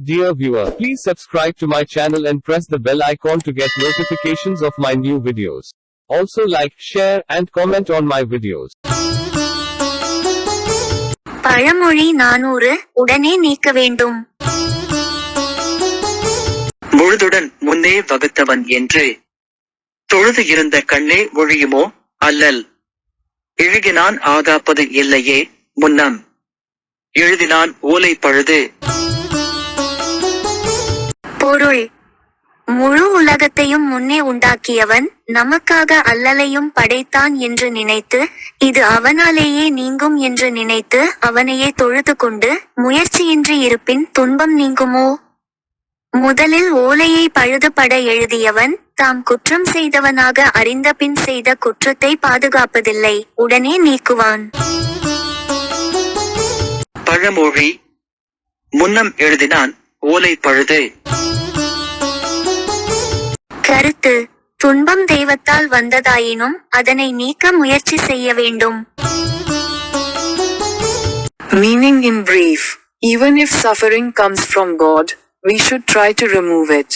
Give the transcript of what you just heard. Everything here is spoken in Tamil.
Dear viewer, please subscribe to my channel and press the bell icon to get notifications of my new videos. Also like, share, and comment on my videos. பழமொழி நானூறு உடனே நீக்க வேண்டும் முழுதுடன் முன்னே வகுத்தவன் என்று தொழுது இருந்த கண்ணே ஒழியுமோ அல்லல் இழுகினான் ஆகாப்பது இல்லையே முன்னம் எழுதினான் ஓலை பழுது பொருள். முழு உலகத்தையும் முன்னே உண்டாக்கியவன் நமக்காக அல்லலையும் படைத்தான் என்று நினைத்து இது அவனாலேயே நீங்கும் என்று நினைத்து அவனையே தொழுது கொண்டு முயற்சியின்றி இருப்பின் துன்பம் நீங்குமோ? முதலில் ஓலையை பழுதுபட எழுதியவன் தாம் குற்றம் செய்தவனாக அறிந்த பின் செய்த குற்றத்தை பாதுகாப்பதில்லை. உடனே நீக்குவான். பழமொழி. முன்னம் எழுதினான் ஓலை பழுது. கருத்து துன்பம் தெய்வத்தால் வந்ததாயினும் அதனை நீக்க முயற்சி செய்ய வேண்டும் meaning in brief even if suffering comes from God we should try to remove it.